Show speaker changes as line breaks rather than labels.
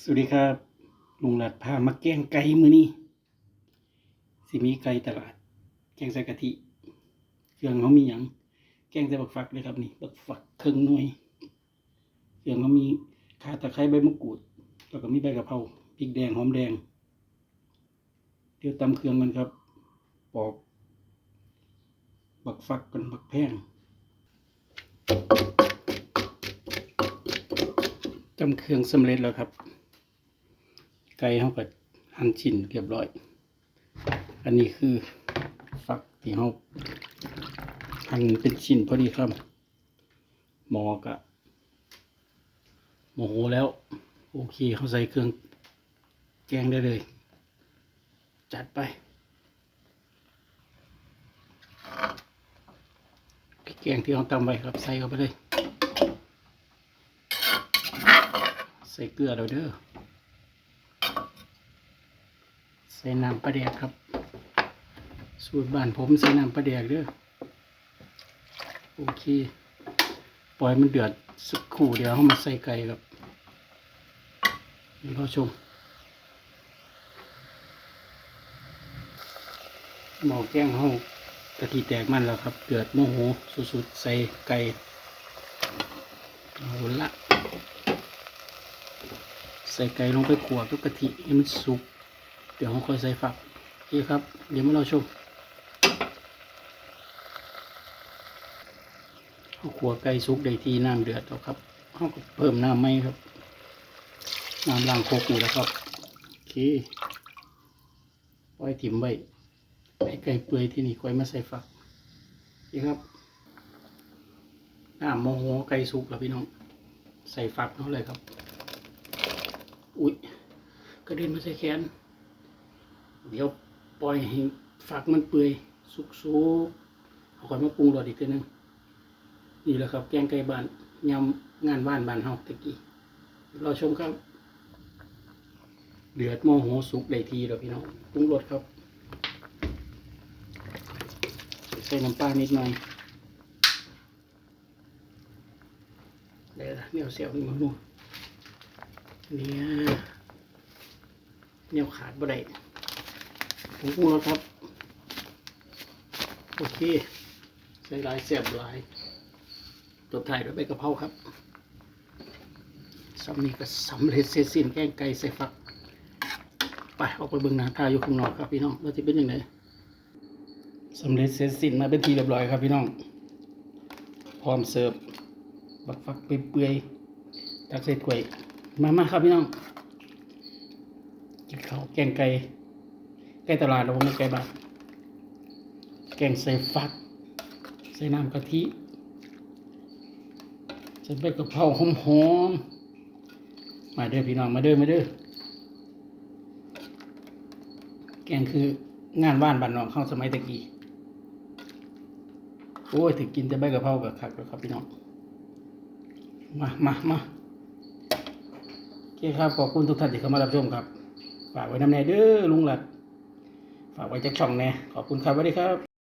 สวัสดีครับลุงหลัดพามาแกงไก่มือนี้สิมีไก่ตลาด แกงใส่กะทิเครื่องเขามีหยังแกงใส่บักฟักเลยครับนี่บักฟักเครื่องหน่วยเครื่องเขามีข่าตะไคร้ใบมะกรูดแล้วก็มีใบกะเพราพริกแดงหอมแดงเดี๋ยวตำเครื่องกันครับปอกบักฟักกันบักแพงจำเครื่องสำเร็จแล้วครับ ไก่เขาก็หั่นชิ้นเรียบร้อย อันนี้คือฟักที่เขาหั่นเป็นชิ้นพอดีครับหมอกะโมโหแล้ว โอเคเขาใส่เครื่องแกงได้เลย จัดไปแกงที่เขาตำไว้ครับใส่เข้าไปเลย ใส่เกลือเราเด้อ ใส่น้ำปลาแดกครับ สูตรบ้านผมใส่น้ำปลาแดกเด้อโอเค ปล่อยมันเดือดสักครู่เดี๋ยวเขามาใส่ไก่ครับนี่รอชมหมอแกงเขากะทิแตกมันแล้วครับ เดือดโมโหสุดๆใส่ไก่เอาละใส่ไก่ลงไปขวดกับกะทิให้มันสุก เดี๋ยวเราค่อยใส่ฝักโอเครับ เดี๋ยวมาเราชมเอาขัวไก่สุกได้ที่น้ำเดือดแล้วครับเขาก็เพิ่มน้ำไหมครับ น้ำล้างโคกนี่แล้วครับโอเคปล่อยถิ่มไว้ให้ไก่เปื่อยที่นี่ค่อยมาใส่ฝักโอเครับน้ำมโหไก่สุกแล้วพี่น้อง ใส่ฝักเขาเลยครับ อุ๊ยกระเด็นมาใส่แขน เดี๋ยวปล่อยให้ฝักมันเปื่อยสุกๆเอาค่อยมาปรุงรสอีกทีหนึงนี่แหละครับ แกงไก่บ้านยำงานบ้านบ้านเฮาตะกี้เราชมครับ เดือดโมโหสุกได้ทีแล้วพี่น้องปรุงรสครับ ใส่น้ำปลานิดหน่อยเดี๋ยวนะเนี่ยเสียวนี่มาดูเนี่ยเนี่ยขาดบ่ได้ ผมปรุงแล้วครับ โอเค ใส่หลายเสียบหลายตัวไทายด้วยใบกะเพราครับสำนีก็สำเร็จเสร็จสิ้นแกงไก่ใส่ฝัก ไปออกไปเบิ่งหนาทาอยู่ข้างนอกครับพี่น้องว่าจะเป็นยังไงสำเร็จเสร็จสิ้นมาเป็นทีเรียบร้อยครับพี่น้อง พร้อมเสิร์ฟ บักฟักเปื่อยๆตักใส่ถ้วย มามาครับพี่น้องกินข้าวแกงไก่ ไก่ตลาดเราไม่ไก่บ้านแกงใส่ฟัก ใส่น้ำกะทิใส่ใบกะเพราหอมๆมาเด้อพี่น้องมาเด้อมาเด้อแกงคืองานบ้านบ้านนอกเข้าสมัยตะกี้โอ้ยถึงกินแต่ใบกะเพรากับขักแล้วครับพี่น้องมามามาโอเคครับขอบคุณทุกท่านที่เข้ามารับชมครับฝากไว้น้ำแน่เด้อลุงหลัด ฝากไว้จากช่องแน่ขอบคุณครับสวัสดีครับ